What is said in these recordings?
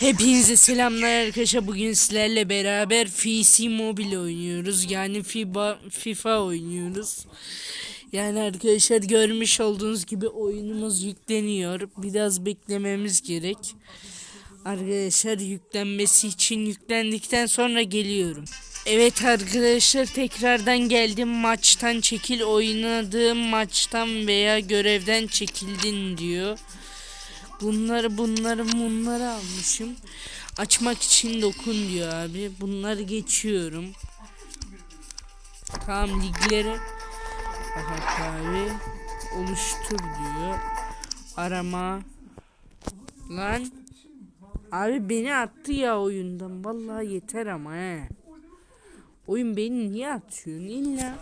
Hepinize selamlar arkadaşlar. Bugün sizlerle beraber FC Mobile oynuyoruz. Yani FIBA, FIFA oynuyoruz. Yani arkadaşlar görmüş olduğunuz gibi oyunumuz yükleniyor. Biraz beklememiz gerek. Arkadaşlar yüklenmesi için yüklendikten sonra geliyorum. Evet arkadaşlar tekrardan geldim. Maçtan çekil oynadığım maçtan veya görevden çekildin diyor. Bunları bunları bunları almışım. Açmak için dokun diyor abi. Bunları geçiyorum. Tamam ligleri Aha abi oluştur diyor. Arama lan abi beni attı ya oyundan. Vallahi yeter ama he. Oyun beni niye atıyor? İlla.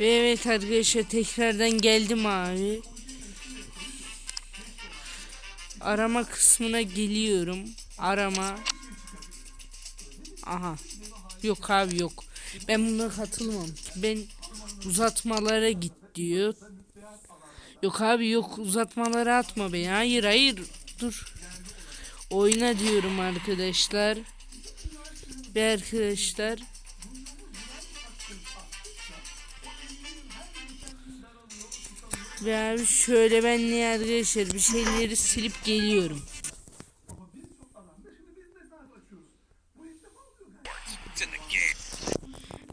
Ve evet arkadaşlar tekrardan geldim abi arama kısmına geliyorum. Arama. Aha. Yok abi yok. Ben buna katılmam. Ben uzatmalara git diyor. Yok abi yok uzatmalara atma beni. Hayır hayır. Dur. Oyna diyorum arkadaşlar. Ve arkadaşlar. Ve abi şöyle ben ne arkadaşlar bir şeyleri silip geliyorum.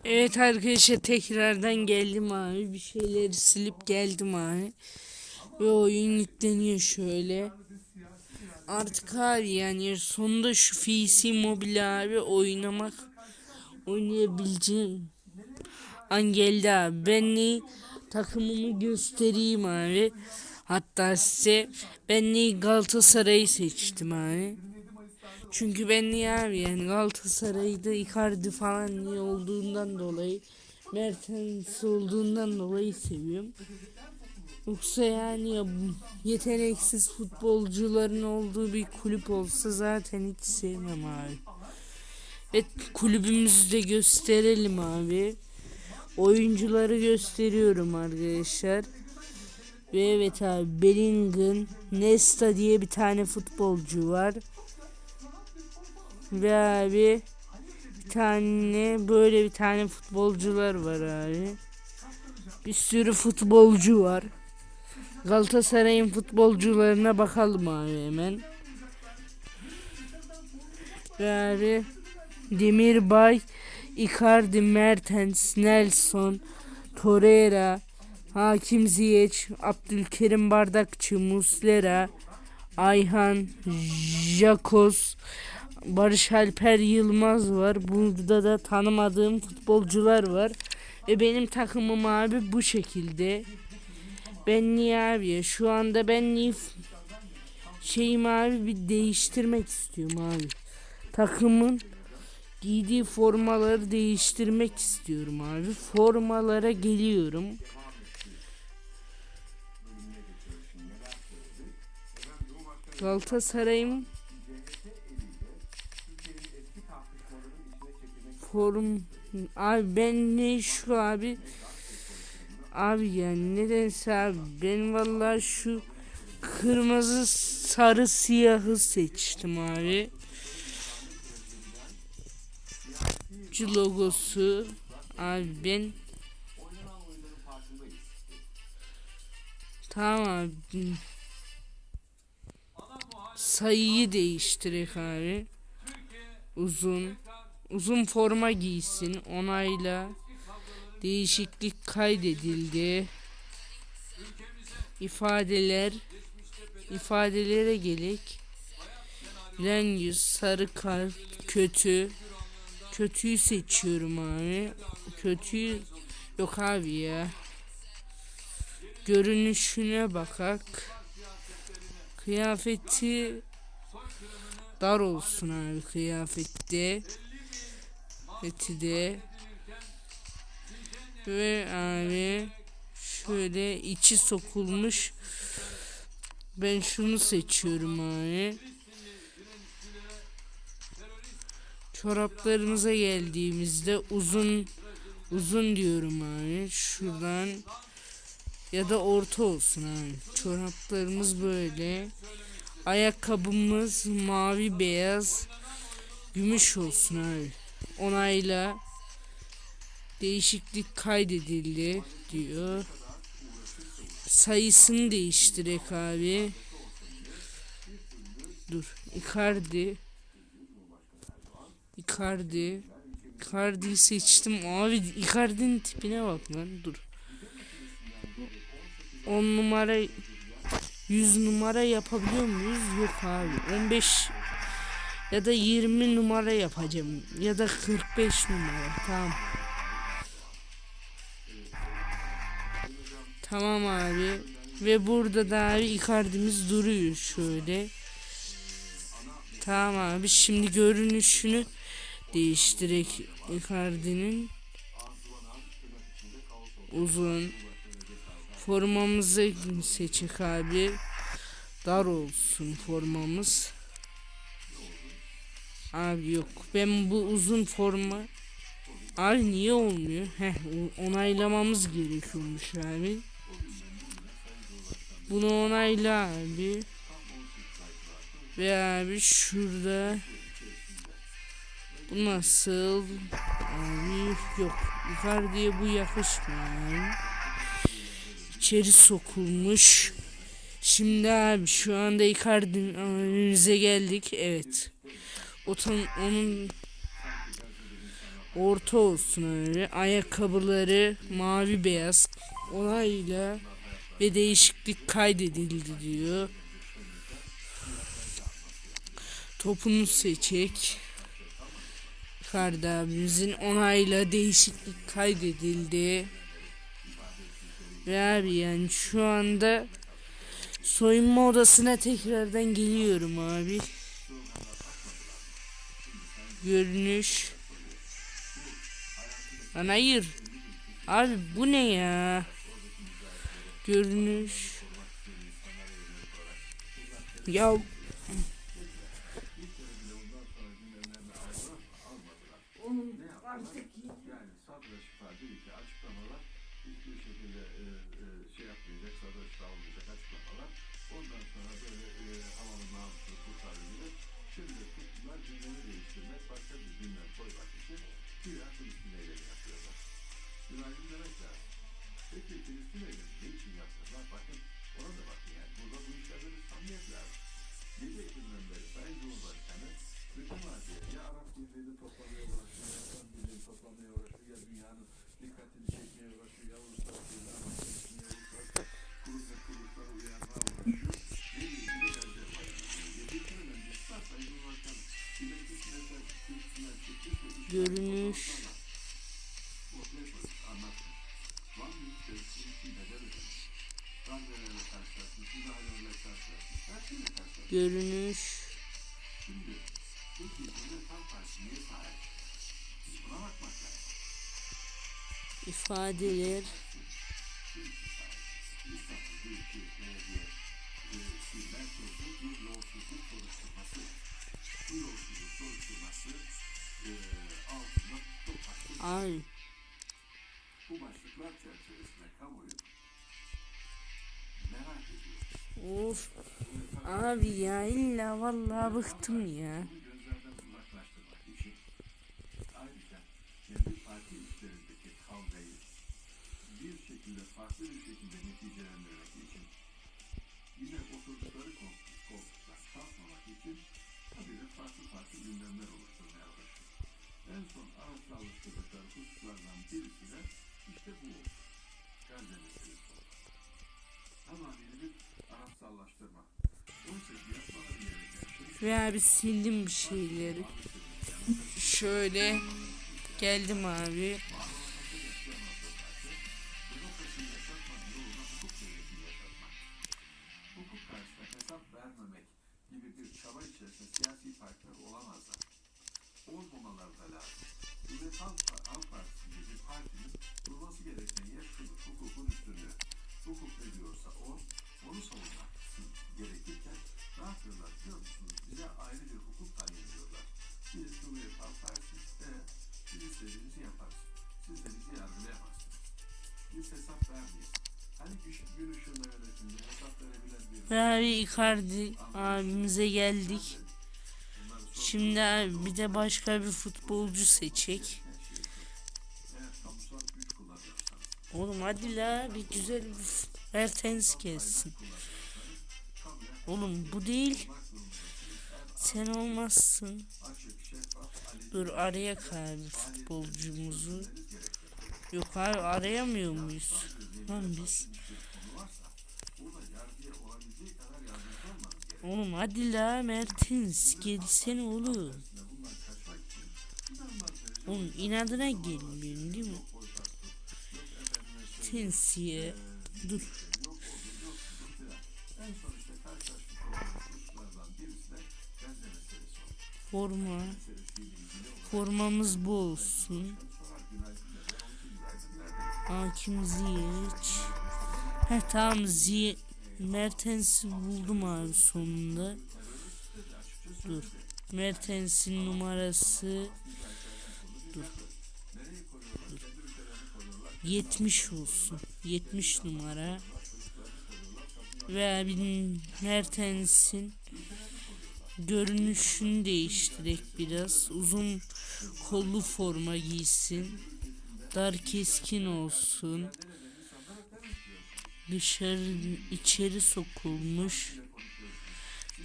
Evet arkadaşlar tekrardan geldim abi. Bir şeyleri silip geldim abi. Ve oyun yükleniyor şöyle. Artık abi yani sonunda şu PC mobil abi oynamak oynayabileceğim an geldi abi. Ben ne takımımı göstereyim abi. Hatta size ben ne Galatasaray'ı seçtim abi. Çünkü ben niye abi yani Galatasaray'da Icardi falan niye olduğundan dolayı Mertens olduğundan dolayı seviyorum. Yoksa yani ya yeteneksiz futbolcuların olduğu bir kulüp olsa zaten hiç sevmem abi. Ve kulübümüzü de gösterelim abi. Oyuncuları gösteriyorum arkadaşlar. Ve evet abi Bellingham, Nesta diye bir tane futbolcu var. Ve abi bir tane böyle bir tane futbolcular var abi. Bir sürü futbolcu var. Galatasaray'ın futbolcularına bakalım abi hemen. Ve abi Demirbay, Icardi, Mertens, Nelson, Torreira, Hakim Ziyech, Abdülkerim Bardakçı, Muslera, Ayhan, Jakos, Barış Alper Yılmaz var. Burada da tanımadığım futbolcular var. Ve benim takımım abi bu şekilde. Ben niye abi? Şu anda ben niye şeyim abi bir değiştirmek istiyorum abi. Takımın giydiği formaları değiştirmek istiyorum abi. Formalara geliyorum. Galatasaray'ın form abi ben ne şu abi abi yani nedense abi ben vallahi şu kırmızı sarı siyahı seçtim abi şu logosu. Abi ben tamam abi. Sayıyı değiştirek abi. Uzun. Uzun forma giysin. Onayla. Değişiklik kaydedildi. İfadeler. İfadelere gelek. Len yüz sarı kart kötü kötüyü seçiyorum abi. Kötüyü yok abi ya. Görünüşüne bakak. Kıyafeti dar olsun abi kıyafette. Eti de. Ve abi şöyle içi sokulmuş. Ben şunu seçiyorum abi çoraplarımıza geldiğimizde uzun uzun diyorum abi şuradan ya da orta olsun abi çoraplarımız böyle Ayakkabımız mavi beyaz gümüş olsun abi. Onayla değişiklik kaydedildi diyor. Sayısını değiştirek abi. Dur. Icardi. Icardi. Icardi'yi seçtim. Abi Icardi'nin tipine bak lan. Dur. 10 numara 100 numara yapabiliyor muyuz? Yok abi. 15 ya da 20 numara yapacağım. Ya da 45 numara. Tamam. Tamam abi. Ve burada da abi Icardi'miz duruyor şöyle. Tamam abi. Şimdi görünüşünü değiştirek Icardi'nin uzun formamızı seçik abi. Dar olsun formamız. Abi yok. Ben bu uzun forma Abi niye olmuyor? Heh, onaylamamız gerekiyormuş abi. Bunu onayla abi. Ve abi şurada nasıl? Abi yok. Icardi'ye bu yakışmıyor. İçeri sokulmuş. Şimdi abi şu anda Icardi'nin önümüze geldik. Evet. O tam onun orta olsun öyle. Ayakkabıları mavi beyaz olayla ve değişiklik kaydedildi diyor. Topunu seçek. Ferdi onayla değişiklik kaydedildi. Ve abi yani şu anda soyunma odasına tekrardan geliyorum abi. Görünüş. Lan hayır. Abi bu ne ya? Görünüş. Ya Yani karşılaşmış. görünüş. Şimdi abi ya illa vallahi bıktım gereken şey Ve abi sildim bir şeyleri. Şöyle geldim abi. Abi Icardi abimize geldik. Şimdi bir de başka bir futbolcu seçecek. Oğlum hadi la bir güzel bir Mertens gelsin. Oğlum bu değil. Sen olmazsın. Dur arayak abi futbolcumuzu. Yok abi arayamıyor muyuz? Lan biz. Oğlum hadi la Mertens gelsene oğlum. Oğlum inadına gelmiyorsun değil mi? Tensiye. Dur. Forma. Formamız bu olsun. Hakim Ziyech. Heh tamam Ziye Mertens'i buldum abi sonunda. Dur. Mertens'in numarası Dur. Dur. 70 olsun. 70 numara. Ve Mertens'in görünüşünü değiştirek biraz. Uzun kollu forma giysin. Dar keskin olsun. Dışarı içeri sokulmuş.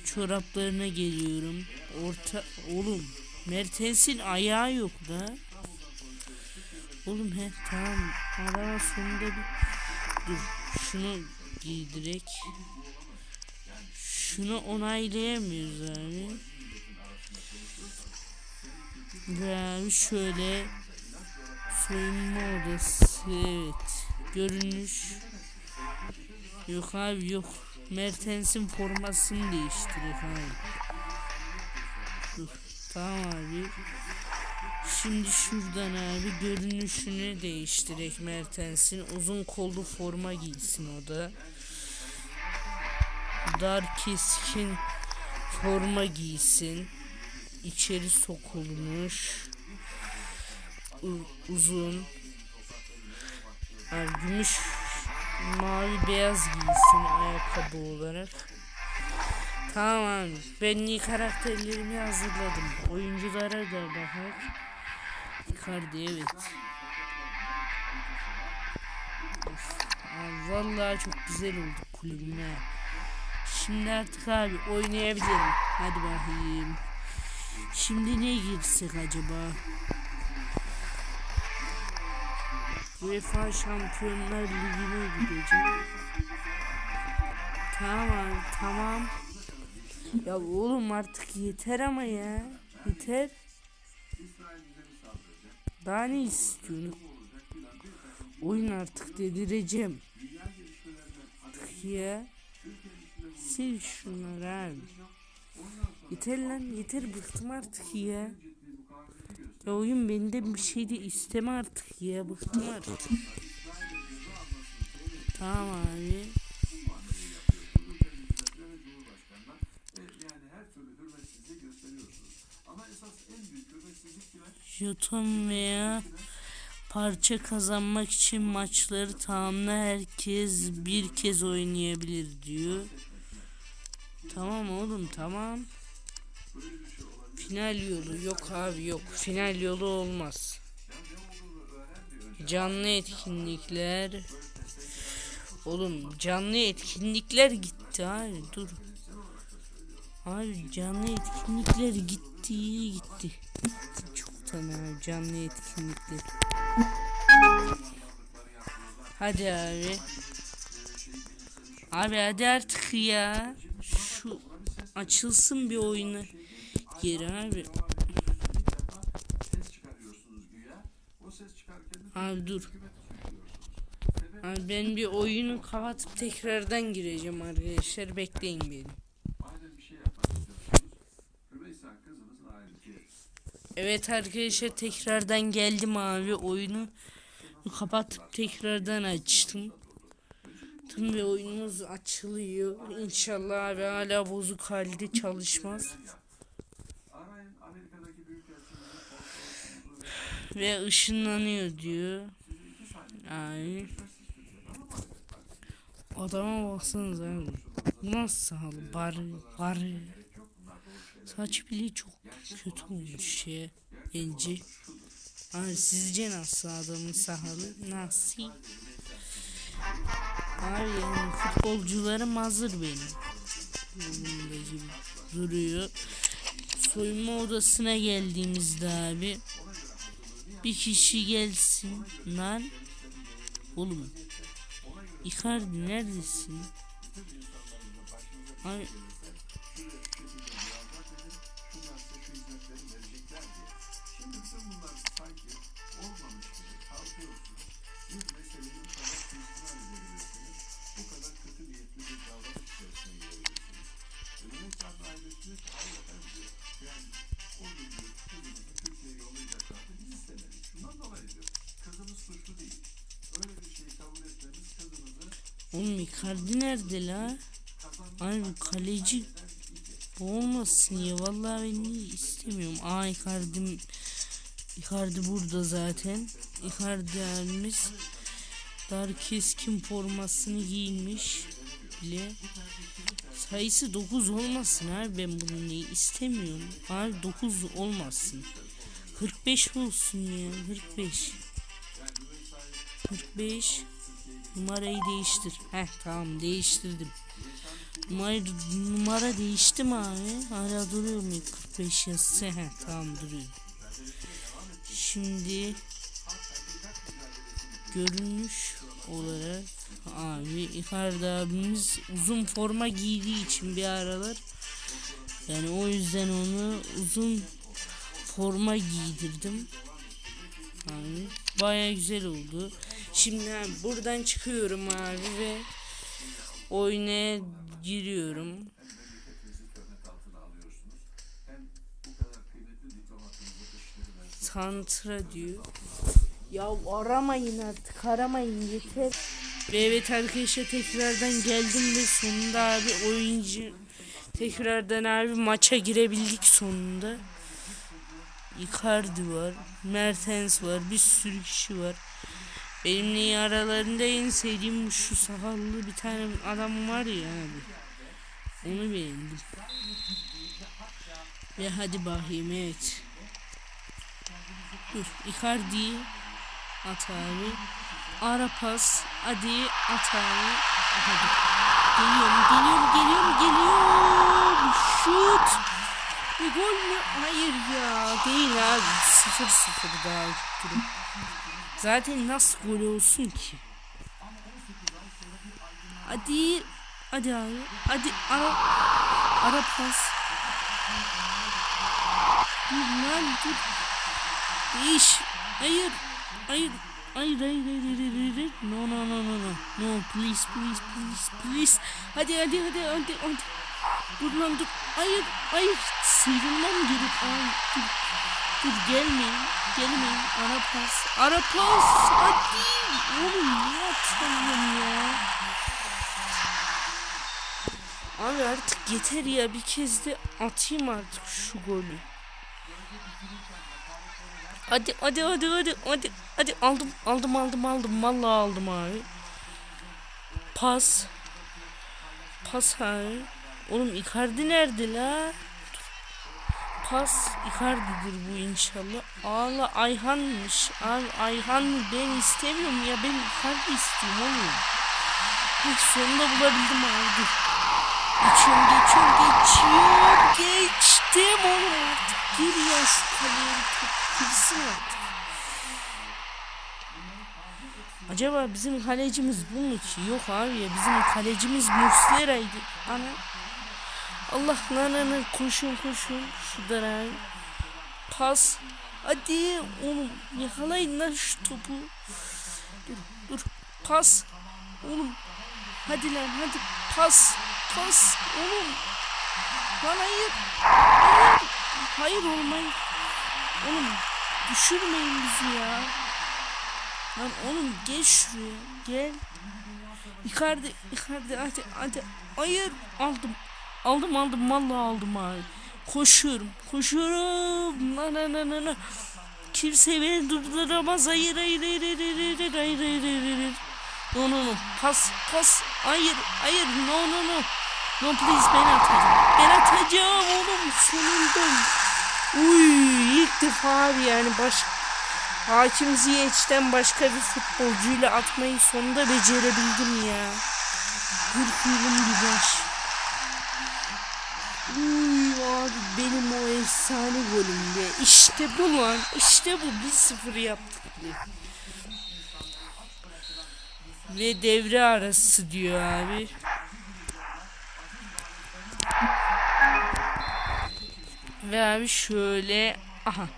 Çoraplarına geliyorum. Orta oğlum Mertens'in ayağı yok da. Oğlum he tamam. Araba sonunda bir dur şunu giydirek. Şunu onaylayamıyoruz abi. Ve şöyle soyunma odası evet görünüş yok abi yok. Mertens'in formasını değiştirek abi. Dur tamam abi. Şimdi şuradan abi görünüşünü değiştirek Mertens'in uzun kollu forma giysin o da. Dar keskin forma giysin. İçeri sokulmuş. U- uzun. Yani gümüş mavi beyaz giysin ayakkabı olarak. Tamam. Ben iyi karakterlerimi hazırladım. Oyunculara da bakar. Icardi evet. Vallahi çok güzel oldu kulübüme şimdi artık abi oynayabilirim. Hadi bakayım. Şimdi ne girsek acaba? UEFA Şampiyonlar Ligi'ne gideceğim. Tamam tamam. Ya oğlum artık yeter ama ya. Yeter. Daha ne istiyorsun? Oyun artık dedireceğim. Ya. Sil şunları abi. Yeter lan yeter bıktım artık ya. Ya oyun benden bir şey de isteme artık ya bıktım artık. Tamam abi. Jeton veya parça kazanmak için maçları tamamla herkes bir kez oynayabilir diyor. Tamam oğlum tamam. Final yolu yok abi yok. Final yolu olmaz. Canlı etkinlikler. Oğlum canlı etkinlikler gitti abi dur. Abi canlı etkinlikler gitti gitti. Çok tamam canlı etkinlikler. Hadi abi. Abi hadi artık ya. Şu açılsın bir oyunu. Geri abi. Abi dur. Abi ben bir oyunu kapatıp tekrardan gireceğim arkadaşlar. Bekleyin beni. Evet arkadaşlar tekrardan geldim abi oyunu kapatıp tekrardan açtım. Tüm bir oyunumuz açılıyor. İnşallah abi hala bozuk halde çalışmaz. Ve ışınlanıyor diyor. Ay. Adama baksanıza. Bu nasıl sağlı? Bari, bari. Saç bile çok kötü olmuş ya. Bence. Abi sizce nasıl adamın sahalı? Nasıl? Abi yani futbolcularım hazır benim. Bunda gibi duruyor. Soyunma odasına geldiğimizde abi bir kişi gelsin lan oğlum Icardi neredesin? Abi Icardi nerede la? bu kaleci olmasın ya vallahi ben istemiyorum. Aa Icardi Icardi burada zaten. Icardi abimiz dar keskin formasını giyinmiş bile. Sayısı 9 olmasın abi ben bunu niye istemiyorum. Abi 9 olmasın. 45 olsun ya 45. 45 numarayı değiştir. Heh tamam değiştirdim. Numara, numara değişti mi abi? Hala duruyor mu 45 yazısı? Heh tamam duruyor. Şimdi görünüş olarak abi Icardi abimiz uzun forma giydiği için bir aralar yani o yüzden onu uzun forma giydirdim. Abi baya güzel oldu. Şimdi buradan çıkıyorum abi ve oyuna giriyorum. Santra diyor. Ya aramayın artık aramayın yeter. Ve evet arkadaşlar tekrardan geldim ve sonunda abi oyuncu tekrardan abi maça girebildik sonunda. Icardi var, Mertens var, bir sürü kişi var. Benimle aralarında en sevdiğim şu sakallı bir tane adam var ya abi. Onu beğendim. Ve hadi bakayım evet. Dur Icardi at abi. Ara pas. Hadi at abi. Hadi. Geliyorum geliyorum geliyorum. Şut. Bir gol mü? Hayır ya. Değil abi. 0-0 daha durum. Zaten nasıl gol olsun ki? Hadi. Hadi abi. Hadi ara. Ara pas. Dur lan dur. Değiş. Hayır. Hayır. Hayır hayır hayır hayır hayır, hayır. No no no no no. No please please please please. Hadi hadi hadi hadi hadi. Dur lan dur. Hayır hayır. Sıyrılmam gerek. Ay, dur. Dur gelmeyin. Gelmeyin. Ara pas. Ara pas. Hadi. Oğlum niye atamıyorum ya? Abi artık yeter ya. Bir kez de atayım artık şu golü. Hadi hadi hadi hadi hadi hadi aldım aldım aldım aldım vallahi aldım abi. Pas. Pas abi. Oğlum Icardi nerede la? Pas Icardi'dir bu inşallah. Allah Ayhan'mış. Abi Ayhan? Ben istemiyorum ya. Ben Icardi istiyorum oğlum. Heh, sonunda bulabildim abi. Geçiyorum geçiyorum geçiyorum. Geçtim oğlum artık. Gir ya şu kaleye artık. Acaba bizim kalecimiz bu mu ki? Yok abi ya bizim kalecimiz Muslera'ydı. Ana. Allah lan koşun koşun. Şuradan abi. Pas. Hadi oğlum yakalayın lan şu topu. Dur dur. Pas. Oğlum. Hadi lan hadi pas. Pas. Oğlum. Lan hayır. Hayır. Hayır oğlum. Oğlum düşürmeyin bizi ya. Lan oğlum gel şuraya. Gel. Icardi, Icardi hadi hadi. Hayır aldım. Aldım aldım vallahi aldım abi. Koşuyorum. Koşuyorum. La la la la la. Kimse beni durduramaz. Hayır hayır hayır hayır hayır hayır hayır hayır hayır. hayır. No no no. Pas pas. Hayır hayır no no no. No please ben atacağım. Ben atacağım oğlum sonunda. Uy ilk defa abi yani baş Hakim Ziyech'ten başka bir futbolcuyla atmayı sonunda becerebildim ya. 40 yılın bir baş. Uy abi benim o efsane golümde. İşte bu lan. İşte bu. 1-0 yaptık bile. Ve devre arası diyor abi. Ve abi şöyle aha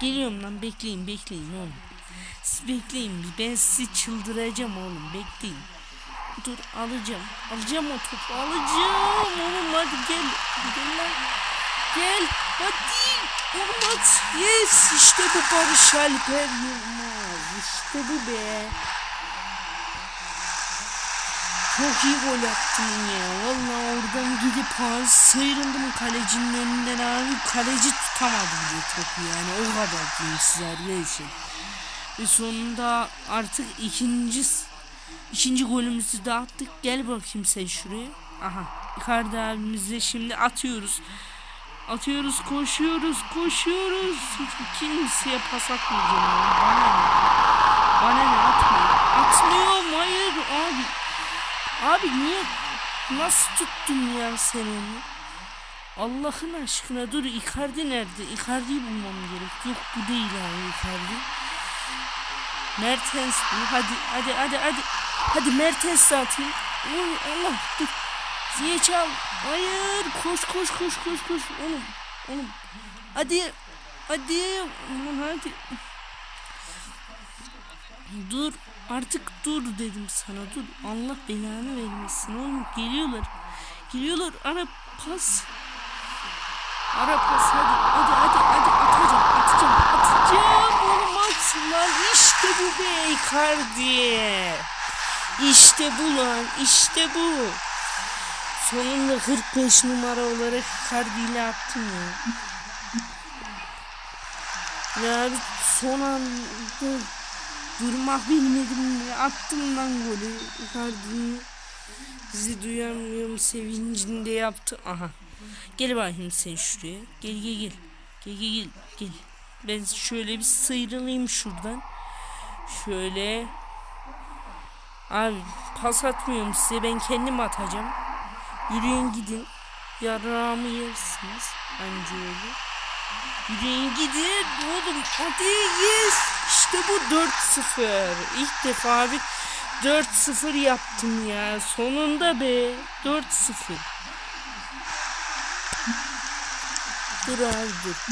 geliyorum lan bekleyin bekleyin oğlum. Siz bekleyin ben sizi çıldıracağım oğlum bekleyin. Dur alacağım. Alacağım o topu alacağım oğlum hadi gel. Gel lan. Gel hadi. Oğlum at. Yes işte bu Barış Alper Yılmaz. İşte bu be. Çok iyi gol attın ya. Vallahi oradan gidip abi sıyrıldım kalecinin önünden abi. Kaleci tutamadı bile topu yani. O kadar diyeyim size arkadaşlar. Ve sonunda artık ikinci ikinci golümüzü de attık. Gel bakayım sen şuraya. Aha. Icardi abimizle şimdi atıyoruz. Atıyoruz, koşuyoruz, koşuyoruz. Kimseye pas atmayacağım. ya. Bana ne? Bana ne atmıyor. Atmıyorum hayır abi. Abi niye nasıl tuttun ya sen onu? Allah'ın aşkına dur Icardi nerede? Icardi'yi bulmam gerek. Yok bu değil abi Icardi. Mertens bu. Hadi hadi hadi hadi. Hadi Mertens atayım. Oy, Allah dur. Ziyech al. Hayır koş koş koş koş koş. Oğlum oğlum. Hadi. Hadi. Hadi. Dur artık dur dedim sana dur. Allah belanı vermesin oğlum geliyorlar. Geliyorlar ara pas. Ara pas hadi hadi hadi hadi atacağım atacağım atacağım oğlum at lan işte bu be Icardi. İşte bu lan işte bu. Sonunda 45 numara olarak Icardi ile attım ya. Ya abi son anda durmak bilmedim attım lan golü. Icardi'nin bizi duyamıyorum sevincinde yaptı. Aha. Gel bakayım sen şuraya. Gel gel gel. Gel gel gel. Gel. Ben şöyle bir sıyrılayım şuradan. Şöyle. Abi pas atmıyorum size. Ben kendim atacağım. Yürüyün gidin. Yarağımı yersiniz. Anca öyle. Yürüyün gidin. Oğlum hadi yes. İşte bu 4-0. İlk defa abi 4-0 yaptım ya. Sonunda be. 4-0. Dur abi dur.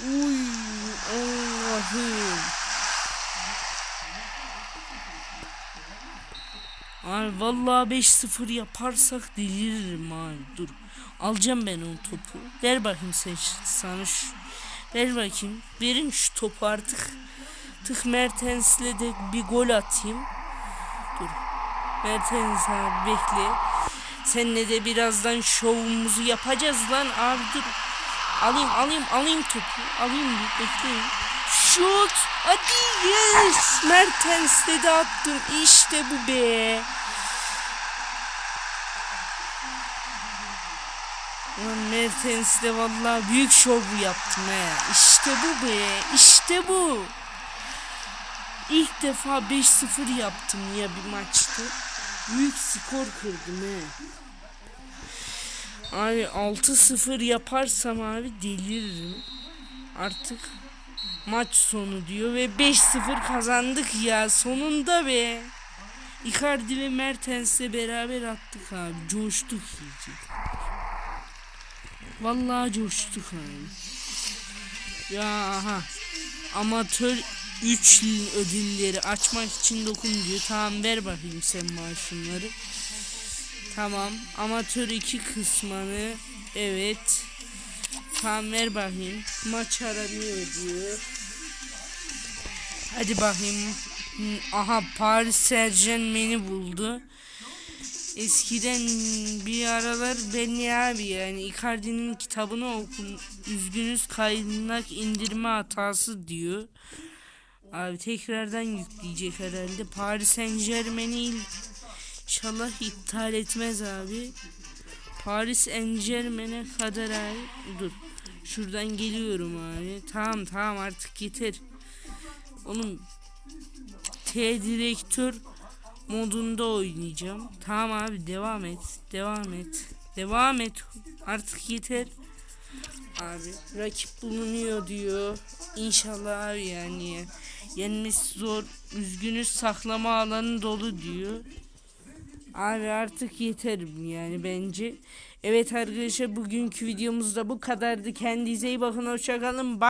Uy Allah'ım. Ay vallahi 5-0 yaparsak deliririm abi dur. Alacağım ben o topu. Ver bakayım sen sana şu. Ver bakayım. Verin şu topu artık. Tık Mertens'le de bir gol atayım. Dur. Mertens abi bekle. Seninle de birazdan şovumuzu yapacağız lan abi dur. Alayım alayım alayım topu. Alayım bekleyin. Şut. Hadi yes. Mertens'le de attım. İşte bu be. Lan Mertens'le vallahi büyük şov yaptım he. İşte bu be. İşte bu. İlk defa 5-0 yaptım ya bir maçta. Büyük skor kırdım he. Abi 6-0 yaparsam abi deliririm. Artık maç sonu diyor ve 5-0 kazandık ya sonunda be. Icardi ve Mertens'le beraber attık abi. Coştuk iyice. Vallahi coştuk abi. Ya aha. Amatör 3 ödülleri açmak için dokun diyor. Tamam ver bakayım sen maaşınları. Tamam. Amatör 2 kısmını. Evet. Tamam ver bakayım. Maç aranıyor diyor. Hadi bakayım. Aha Paris Saint Germain'i buldu. Eskiden bir aralar ben abi yani Icardi'nin kitabını okun. Üzgünüz kaynak indirme hatası diyor. Abi tekrardan yükleyecek herhalde. Paris Saint Germain'i inşallah iptal etmez abi. Paris Saint Germain'e kadar abi. Dur. Şuradan geliyorum abi. Tamam tamam artık yeter. Oğlum T direktör modunda oynayacağım. Tamam abi devam et. Devam et. Devam et. Artık yeter. Abi rakip bulunuyor diyor. İnşallah abi yani. Yenmesi zor. Üzgünüz saklama alanı dolu diyor. Abi artık yeterim yani bence. Evet arkadaşlar bugünkü videomuzda bu kadardı. Kendinize iyi bakın. Hoşçakalın. Bye.